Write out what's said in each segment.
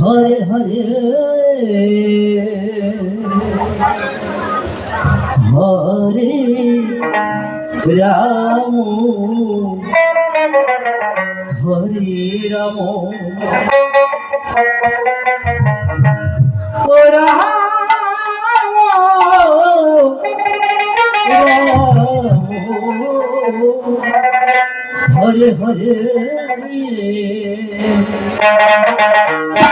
Hare Hare. Hare Ram. Hare Ram. Hare Hare. Hare Hare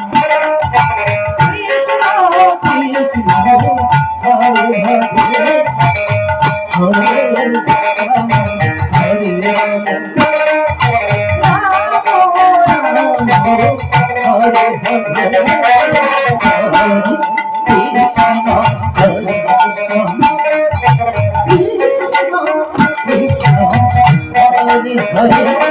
Hare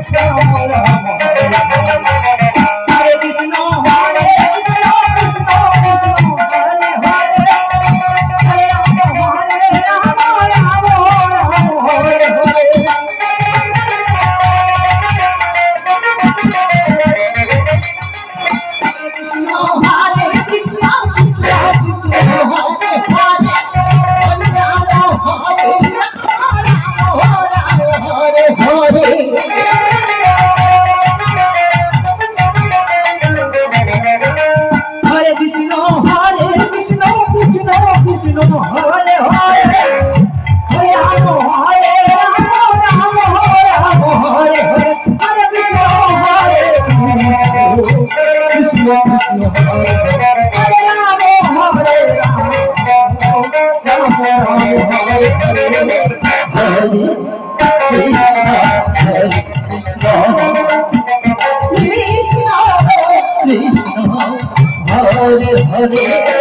Ram Hare